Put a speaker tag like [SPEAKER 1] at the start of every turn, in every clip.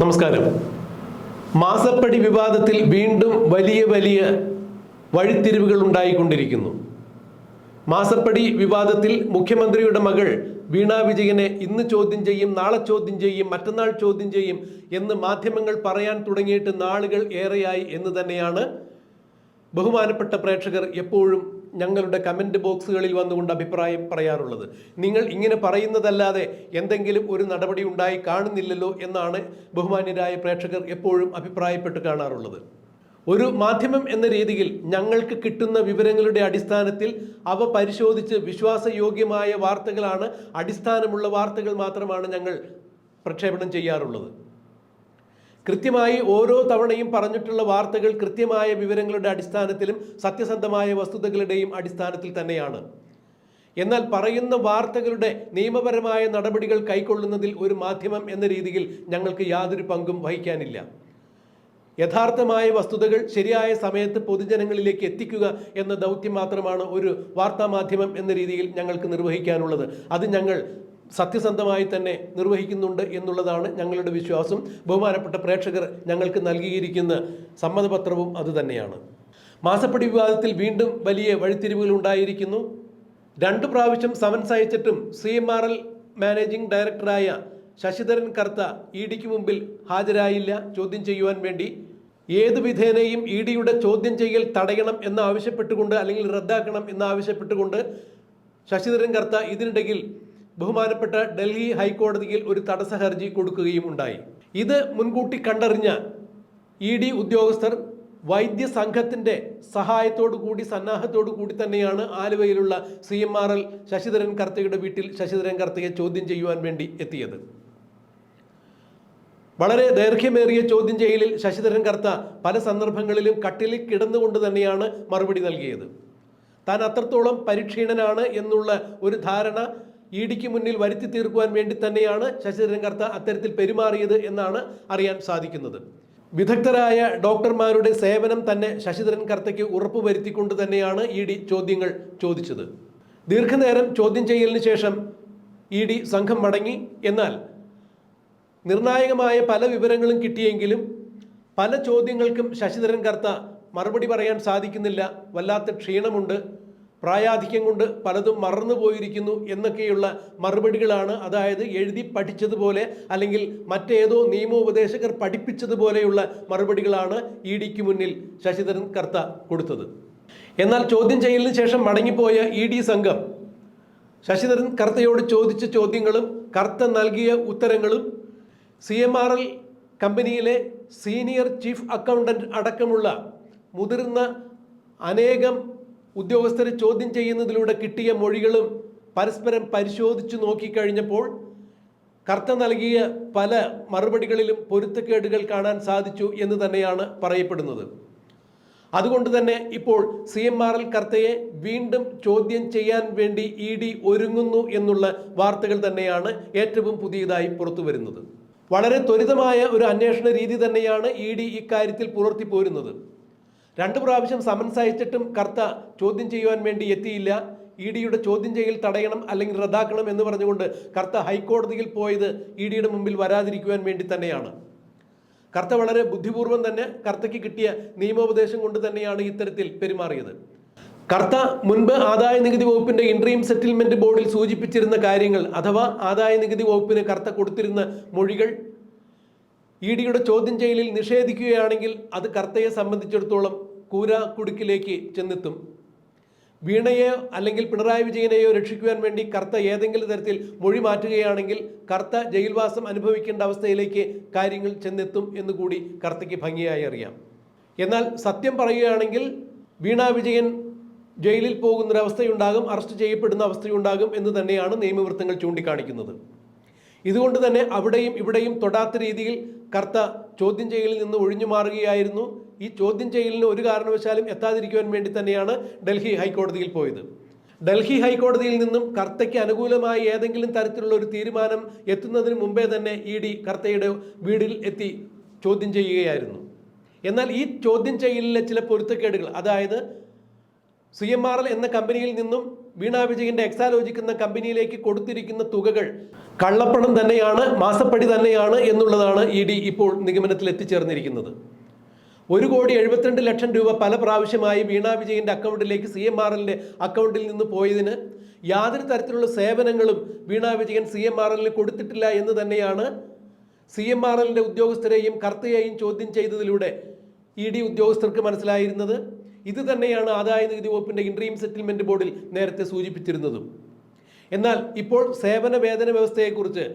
[SPEAKER 1] നമസ്കാരം. മാസപ്പടി വിവാദത്തിൽ വീണ്ടും വലിയ വലിയ വഴിത്തിരിവുകൾ ഉണ്ടായിക്കൊണ്ടിരിക്കുന്നു. മാസപ്പടി വിവാദത്തിൽ മുഖ്യമന്ത്രിയുടെ മകൾ വീണ വിജയനെ ഇന്ന് ചോദ്യം ചെയ്യും നാളെ ചോദ്യം ചെയ്യും മറ്റന്നാൾ ചോദ്യം ചെയ്യും എന്ന് മാധ്യമങ്ങൾ പറയാൻ തുടങ്ങിയിട്ട് നാളുകൾ ഏറെയായി എന്ന് തന്നെയാണ് ബഹുമാനപ്പെട്ട പ്രേക്ഷകർ എപ്പോഴും ഞങ്ങളുടെ കമന്റ് ബോക്സുകളിൽ വന്നുകൊണ്ട് അഭിപ്രായം പറയാറുള്ളത്. നിങ്ങൾ ഇങ്ങനെ പറയുന്നതല്ലാതെ എന്തെങ്കിലും ഒരു നടപടി ഉണ്ടായി കാണുന്നില്ലല്ലോ എന്നാണ് ബഹുമാന്യരായ പ്രേക്ഷകർ എപ്പോഴും അഭിപ്രായപ്പെട്ട് കാണാറുള്ളത്. ഒരു മാധ്യമം എന്ന രീതിയിൽ ഞങ്ങൾക്ക് കിട്ടുന്ന വിവരങ്ങളുടെ അടിസ്ഥാനത്തിൽ അവ പരിശോധിച്ച് വിശ്വാസയോഗ്യമായ വാർത്തകളാണ് അടിസ്ഥാനമുള്ള വാർത്തകൾ മാത്രമാണ് ഞങ്ങൾ പ്രക്ഷേപണം ചെയ്യാറുള്ളത്. കൃത്യമായി ഓരോ തവണയും പറഞ്ഞിട്ടുള്ള വാർത്തകൾ കൃത്യമായ വിവരങ്ങളുടെ അടിസ്ഥാനത്തിലും സത്യസന്ധമായ വസ്തുതകളുടെയും അടിസ്ഥാനത്തിൽ തന്നെയാണ്. എന്നാൽ പറയുന്ന വാർത്തകളുടെ നിയമപരമായ നടപടികൾ കൈക്കൊള്ളുന്നതിൽ ഒരു മാധ്യമം എന്ന രീതിയിൽ ഞങ്ങൾക്ക് യാതൊരു പങ്കും വഹിക്കാനില്ല. യഥാർത്ഥമായ വസ്തുതകൾ ശരിയായ സമയത്ത് പൊതുജനങ്ങളിലേക്ക് എത്തിക്കുക എന്ന ദൗത്യം മാത്രമാണ് ഒരു വാർത്താ മാധ്യമം എന്ന രീതിയിൽ ഞങ്ങൾക്ക് നിർവഹിക്കാനുള്ളത്. അത് ഞങ്ങൾ സത്യസന്ധമായി തന്നെ നിർവഹിക്കുന്നുണ്ട് എന്നുള്ളതാണ് ഞങ്ങളുടെ വിശ്വാസം. ബഹുമാനപ്പെട്ട പ്രേക്ഷകർ ഞങ്ങൾക്ക് നൽകിയിരിക്കുന്ന സമ്മതപത്രവും അതുതന്നെയാണ് മാസപ്പടി വിവാദത്തിൽ വീണ്ടും വലിയ വഴിത്തിരിവുകൾ ഉണ്ടായിരിക്കുന്നു. രണ്ടു പ്രാവശ്യം summons അയച്ചിട്ടും C M R L managing ഡയറക്ടറായ ശശിധരൻ കർത്ത ഇ ഡിക്ക് മുമ്പിൽ ഹാജരായില്ല. ചോദ്യം ചെയ്യുവാൻ വേണ്ടി ഏത് വിധേനയും ഇ ഡിയുടെ ചോദ്യം ചെയ്യൽ തടയണം എന്ന് ആവശ്യപ്പെട്ടുകൊണ്ട് അല്ലെങ്കിൽ റദ്ദാക്കണം എന്ന് ആവശ്യപ്പെട്ടുകൊണ്ട് ശശിധരൻ കർത്ത ഇതിനിടയിൽ ബഹുമാനപ്പെട്ട ഡൽഹി ഹൈക്കോടതിയിൽ ഒരു തടസ്സ ഹർജി കൊടുക്കുകയും ഉണ്ടായി. ഇത് മുൻകൂട്ടി കണ്ടറിഞ്ഞ ഇ ഡി ഉദ്യോഗസ്ഥർ വൈദ്യ സംഘത്തിന്റെ സഹായത്തോടു കൂടി സന്നാഹത്തോടു കൂടി തന്നെയാണ് ആലുവയിലുള്ള C M R L Sasidharan കർത്തയുടെ വീട്ടിൽ ശശിധരൻ കർത്തയെ ചോദ്യം ചെയ്യുവാൻ വേണ്ടി എത്തിയത്. വളരെ ദൈർഘ്യമേറിയ ചോദ്യം ചെയ്യലിൽ ശശിധരൻ കർത്ത പല സന്ദർഭങ്ങളിലും കട്ടിലിൽ കിടന്നുകൊണ്ട് തന്നെയാണ് മറുപടി നൽകിയത്. താൻ അത്രത്തോളം പരിക്ഷീണനാണ് എന്നുള്ള ഒരു ധാരണ ഇ ഡിക്ക് മുന്നിൽ വരുത്തി തീർക്കുവാൻ വേണ്ടി തന്നെയാണ് ശശിധരൻ കർത്ത അത്തരത്തിൽ പെരുമാറിയത് എന്നാണ് അറിയാൻ സാധിക്കുന്നത്. വിദഗ്ധരായ ഡോക്ടർമാരുടെ സേവനം തന്നെ ശശിധരൻ കർത്തയ്ക്ക് ഉറപ്പുവരുത്തിക്കൊണ്ട് തന്നെയാണ് ഇ ഡി ചോദ്യങ്ങൾ ചോദിച്ചത്. ദീർഘനേരം ചോദ്യം ചെയ്യലിന് ശേഷം ഇ ഡി സംഘം മടങ്ങി. എന്നാൽ നിർണായകമായ പല വിവരങ്ങളും കിട്ടിയെങ്കിലും പല ചോദ്യങ്ങൾക്കും ശശിധരൻ കർത്ത മറുപടി പറയാൻ സാധിക്കുന്നില്ല. വല്ലാത്ത ക്ഷീണമുണ്ട്. പ്രായാധിക്യം കൊണ്ട് പലതും മറന്നു പോയിരിക്കുന്നു എന്നൊക്കെയുള്ള മറുപടികളാണ് അതായത് എഴുതി പഠിച്ചതുപോലെ അല്ലെങ്കിൽ മറ്റേതോ നിയമോപദേശകർ പഠിപ്പിച്ചതുപോലെയുള്ള മറുപടികളാണ് ഇ ഡിക്ക് മുന്നിൽ ശശിധരൻ കർത്ത കൊടുത്തത്. എന്നാൽ ചോദ്യം ചെയ്യലിന് ശേഷം മടങ്ങിപ്പോയ ഇ ഡി സംഘം ശശിധരൻ കർത്തയോട് ചോദിച്ച ചോദ്യങ്ങളും കർത്ത നൽകിയ ഉത്തരങ്ങളും സി എം ആർ എൽ കമ്പനിയിലെ സീനിയർ ചീഫ് അക്കൗണ്ടന്റ് അടക്കമുള്ള മുതിർന്ന അനേകം ഉദ്യോഗസ്ഥരെ ചോദ്യം ചെയ്യുന്നതിലൂടെ കിട്ടിയ മൊഴികളും പരസ്പരം പരിശോധിച്ചു നോക്കിക്കഴിഞ്ഞപ്പോൾ കർത്ത നൽകിയ പല മറുപടികളിലും പൊരുത്തക്കേടുകൾ കാണാൻ സാധിച്ചു എന്ന് തന്നെയാണ് പറയപ്പെടുന്നത്. അതുകൊണ്ട് തന്നെ ഇപ്പോൾ സി എം ആർ എൽ കർത്തയെ വീണ്ടും ചോദ്യം ചെയ്യാൻ വേണ്ടി ഇ ഡി ഒരുങ്ങുന്നു എന്നുള്ള വാർത്തകൾ തന്നെയാണ് ഏറ്റവും പുതിയതായി പുറത്തു വരുന്നത് വളരെ ത്വരിതമായ ഒരു അന്വേഷണ രീതി തന്നെയാണ് ഇ ഡി ഇക്കാര്യത്തിൽ പുലർത്തി പോരുന്നത് രണ്ട് പ്രാവശ്യം സമൻസ് അയച്ചിട്ടും കർത്ത ചോദ്യം ചെയ്യുവാൻ വേണ്ടി എത്തിയില്ല. ഇ ഡിയുടെ ചോദ്യം ചെയ്യൽ തടയണം അല്ലെങ്കിൽ റദ്ദാക്കണം എന്ന് പറഞ്ഞുകൊണ്ട് കർത്ത ഹൈക്കോടതിയിൽ പോയത് ഇ ഡിയുടെ മുമ്പിൽ വരാതിരിക്കുവാൻ വേണ്ടി തന്നെയാണ്. കർത്ത വളരെ ബുദ്ധിപൂർവം തന്നെ കർത്തയ്ക്ക് കിട്ടിയ നിയമോപദേശം കൊണ്ട് തന്നെയാണ് ഇത്തരത്തിൽ പെരുമാറിയത്. കർത്ത മുൻപ് ആദായ നികുതി വകുപ്പിന്റെ ഇൻട്രീം സെറ്റിൽമെന്റ് ബോർഡിൽ സൂചിപ്പിച്ചിരുന്ന കാര്യങ്ങൾ അഥവാ ആദായ നികുതി വകുപ്പിന് കർത്ത കൊടുത്തിരുന്ന മൊഴികൾ ഇ ഡിയുടെ ചോദ്യം ചെയ്യലിൽ നിഷേധിക്കുകയാണെങ്കിൽ അത് കർത്തയെ സംബന്ധിച്ചിടത്തോളം കൂര കുടുക്കിലേക്ക് ചെന്നെത്തും. വീണയെയോ അല്ലെങ്കിൽ പിണറായി വിജയനെയോ രക്ഷിക്കുവാൻ വേണ്ടി കർത്ത ഏതെങ്കിലും തരത്തിൽ മൊഴി മാറ്റുകയാണെങ്കിൽ കർത്ത ജയിൽവാസം അനുഭവിക്കേണ്ട അവസ്ഥയിലേക്ക് കാര്യങ്ങൾ ചെന്നെത്തും എന്ന് കൂടി കർത്തയ്ക്ക് ഭംഗിയായി അറിയാം. എന്നാൽ സത്യം പറയുകയാണെങ്കിൽ വീണ വിജയൻ ജയിലിൽ പോകുന്നൊരവസ്ഥയുണ്ടാകും അറസ്റ്റ് ചെയ്യപ്പെടുന്ന അവസ്ഥയുണ്ടാകും എന്ന് തന്നെയാണ് നിയമവൃത്തങ്ങൾ ചൂണ്ടിക്കാണിക്കുന്നത്. ഇതുകൊണ്ട് തന്നെ അവിടെയും ഇവിടെയും തൊടാത്ത രീതിയിൽ കർത്ത ചോദ്യം ചെയ്യലിൽ നിന്ന് ഒഴിഞ്ഞു മാറുകയായിരുന്നു. ഈ ചോദ്യം ചെയ്യലിന് ഒരു കാരണവശാലും എത്താതിരിക്കുവാൻ വേണ്ടി തന്നെയാണ് ഡൽഹി ഹൈക്കോടതിയിൽ പോയത്. ഡൽഹി ഹൈക്കോടതിയിൽ നിന്നും കർത്തയ്ക്ക് അനുകൂലമായി ഏതെങ്കിലും തരത്തിലുള്ള ഒരു തീരുമാനം എത്തുന്നതിന് മുമ്പേ തന്നെ ഇ ഡി കർത്തയുടെ വീടിൽ എത്തി ചോദ്യം ചെയ്യുകയായിരുന്നു. എന്നാൽ ഈ ചോദ്യം ചെയ്യലിലെ ചില പൊരുത്തക്കേടുകൾ അതായത് സി എം ആർ എൽ എന്ന കമ്പനിയിൽ നിന്നും വീണ വിജയന്റെ എക്സാലോജിക് എന്ന കമ്പനിയിലേക്ക് കൊടുത്തിരിക്കുന്ന തുകകൾ കള്ളപ്പണം തന്നെയാണ് മാസപ്പടി തന്നെയാണ് എന്നുള്ളതാണ് ഇ ഡി ഇപ്പോൾ നിഗമനത്തിൽ എത്തിച്ചേർന്നിരിക്കുന്നത്. ഒരു കോടി എഴുപത്തിരണ്ട് ലക്ഷം രൂപ പല പ്രാവശ്യമായി വീണ വിജയന്റെ അക്കൗണ്ടിലേക്ക് സി എം ആർ എല്ലിന്റെ അക്കൗണ്ടിൽ നിന്ന് പോയതിന് യാതൊരു തരത്തിലുള്ള സേവനങ്ങളും Veena Vijayan C M R എല്ലിന് കൊടുത്തിട്ടില്ല എന്ന് തന്നെയാണ് സി എം ആർ എല്ലിന്റെ ഉദ്യോഗസ്ഥരെയും കർത്തയെയും ചോദ്യം ചെയ്തതിലൂടെ ഇ ഡി ഉദ്യോഗസ്ഥർക്ക് മനസ്സിലായിരുന്നത്. ഇത് തന്നെയാണ് ആദായ നികുതി വകുപ്പിന്റെ ഇൻട്രീം സെറ്റിൽമെന്റ് ബോർഡിൽ നേരത്തെ സൂചിപ്പിച്ചിരുന്നതും. എന്നാൽ ഇപ്പോൾ സേവന വേതന വ്യവസ്ഥയെക്കുറിച്ച്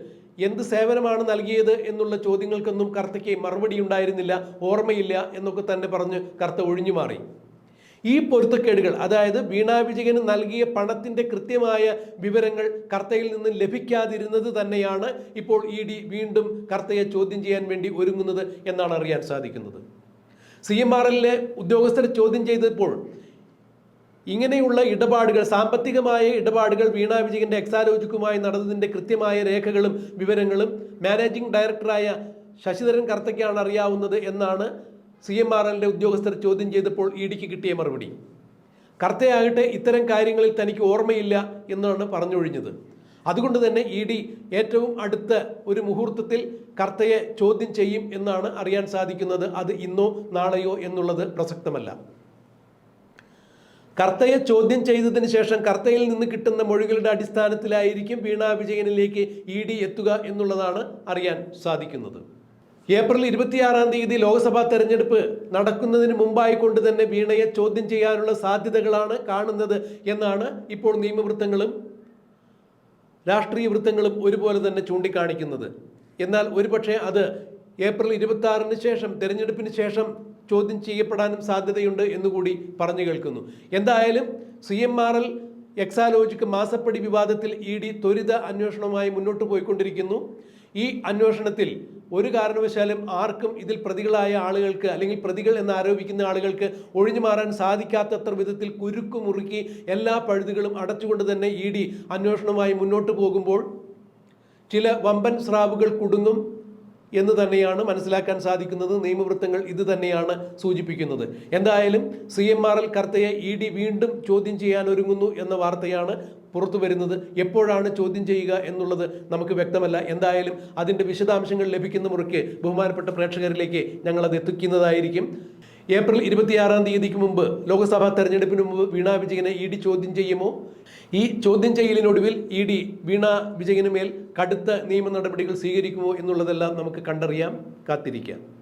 [SPEAKER 1] എന്ത് സേവനമാണ് നൽകിയത് എന്നുള്ള ചോദ്യങ്ങൾക്കൊന്നും കർത്തയ്ക്ക് മറുപടി ഉണ്ടായിരുന്നില്ല ഓർമ്മയില്ല എന്നൊക്കെ തന്നെ പറഞ്ഞ് കർത്ത ഒഴിഞ്ഞു മാറി. ഈ പൊരുത്തക്കേടുകൾ അതായത് വീണാ വിജയന് നൽകിയ പണത്തിന്റെ കൃത്യമായ വിവരങ്ങൾ കർത്തയിൽ നിന്ന് ലഭിക്കാതിരുന്നത് തന്നെയാണ് ഇപ്പോൾ ഇ ഡി വീണ്ടും കർത്തയെ ചോദ്യം ചെയ്യാൻ വേണ്ടി ഒരുങ്ങുന്നത് എന്നാണ് അറിയാൻ സാധിക്കുന്നത്. സി എം ആർ എല്ലിലെ ഉദ്യോഗസ്ഥരെ ചോദ്യം ചെയ്തപ്പോൾ ഇങ്ങനെയുള്ള ഇടപാടുകൾ സാമ്പത്തികമായ ഇടപാടുകൾ വീണ വിജയന്റെ എക്സാലോജിക്കുമായി നടന്നതിന്റെ കൃത്യമായ രേഖകളും വിവരങ്ങളും മാനേജിംഗ് ഡയറക്ടറായ ശശിധരൻ കർത്തയ്ക്കാണ് അറിയാവുന്നത് എന്നാണ് സി എം ആർ എല്ലിന്റെ ഉദ്യോഗസ്ഥർ ചോദ്യം ചെയ്തപ്പോൾ ഇ ഡിക്ക് കിട്ടിയ മറുപടി. കർത്തയാകട്ടെ ഇത്തരം കാര്യങ്ങളിൽ തനിക്ക് ഓർമ്മയില്ല എന്നാണ് പറഞ്ഞൊഴിഞ്ഞത്. അതുകൊണ്ട് തന്നെ ഇ ഡി ഏറ്റവും അടുത്ത ഒരു മുഹൂർത്തത്തിൽ കർത്തയെ ചോദ്യം ചെയ്യും എന്നാണ് അറിയാൻ സാധിക്കുന്നത്. അത് ഇന്നോ നാളെയോ എന്നുള്ളത് പ്രസക്തമല്ല. കർത്തയെ ചോദ്യം ചെയ്തതിന് ശേഷം കർത്തയിൽ നിന്ന് കിട്ടുന്ന മൊഴികളുടെ അടിസ്ഥാനത്തിലായിരിക്കും വീണ വിജയനിലേക്ക് ഇ ഡി എത്തുക എന്നുള്ളതാണ് അറിയാൻ സാധിക്കുന്നത്. ഏപ്രിൽ ഇരുപത്തിയാറാം തീയതി ലോക്സഭാ തെരഞ്ഞെടുപ്പ് നടക്കുന്നതിന് മുമ്പായി കൊണ്ട് തന്നെ വീണയെ ചോദ്യം ചെയ്യാനുള്ള സാധ്യതകളാണ് കാണുന്നത് എന്നാണ് ഇപ്പോൾ നിയമവൃത്തങ്ങളും രാഷ്ട്രീയ വൃത്തങ്ങളും ഒരുപോലെ തന്നെ ചൂണ്ടിക്കാണിക്കുന്നത്. എന്നാൽ ഒരുപക്ഷെ അത് ഏപ്രിൽ ഇരുപത്തി ആറിന് ശേഷം തെരഞ്ഞെടുപ്പിന് ശേഷം ചോദ്യം ചെയ്യപ്പെടാനും സാധ്യതയുണ്ട് എന്നുകൂടി പറഞ്ഞു കേൾക്കുന്നു. എന്തായാലും C M R L Exalogic മാസപ്പടി വിവാദത്തിൽ ഇ ഡി ത്വരിത അന്വേഷണവുമായി മുന്നോട്ട് പോയിക്കൊണ്ടിരിക്കുന്നു. ഈ അന്വേഷണത്തിൽ ഒരു കാരണവശാലും ആർക്കും ഇതിൽ പ്രതികളായ ആളുകൾക്ക് അല്ലെങ്കിൽ പ്രതികൾ എന്ന് ആരോപിക്കുന്ന ആളുകൾക്ക് ഒഴിഞ്ഞു മാറാൻ സാധിക്കാത്തത്ര വിധത്തിൽ കുരുക്കു മുറുക്കി എല്ലാ പഴുതുകളും അടച്ചുകൊണ്ട് തന്നെ ഇ ഡി അന്വേഷണവുമായി മുന്നോട്ട് പോകുമ്പോൾ ചില വമ്പൻ സ്രാവുകൾ കുടുങ്ങും എന്ന് തന്നെയാണ് മനസ്സിലാക്കാൻ സാധിക്കുന്നത്. നിയമവൃത്തങ്ങൾ ഇത് തന്നെയാണ് സൂചിപ്പിക്കുന്നത്. എന്തായാലും സി എം ആർ എൽ കർത്തയെ ഇ ഡി വീണ്ടും ചോദ്യം ചെയ്യാൻ ഒരുങ്ങുന്നു എന്ന വാർത്തയാണ് പുറത്തു വരുന്നത് എപ്പോഴാണ് ചോദ്യം ചെയ്യുക എന്നുള്ളത് നമുക്ക് വ്യക്തമല്ല. എന്തായാലും അതിന്റെ വിശദാംശങ്ങൾ ലഭിക്കുന്ന മുറയ്ക്ക് ബഹുമാനപ്പെട്ട പ്രേക്ഷകരിലേക്ക് ഞങ്ങളത് എത്തിക്കുന്നതായിരിക്കും. ഏപ്രിൽ ഇരുപത്തിയാറാം തീയതിക്ക് മുമ്പ് ലോക്സഭാ തെരഞ്ഞെടുപ്പിന് മുമ്പ് വീണ വിജയനെ ഇ ഡി ചോദ്യം ചെയ്യുമോ? ഈ ചോദ്യം ചെയ്യലിനൊടുവിൽ ഇ ഡി വീണ വിജയന് മേൽ കടുത്ത നിയമ നടപടികൾ സ്വീകരിക്കുമോ എന്നുള്ളതെല്ലാം നമുക്ക് കണ്ടറിയാം. കാത്തിരിക്കാം.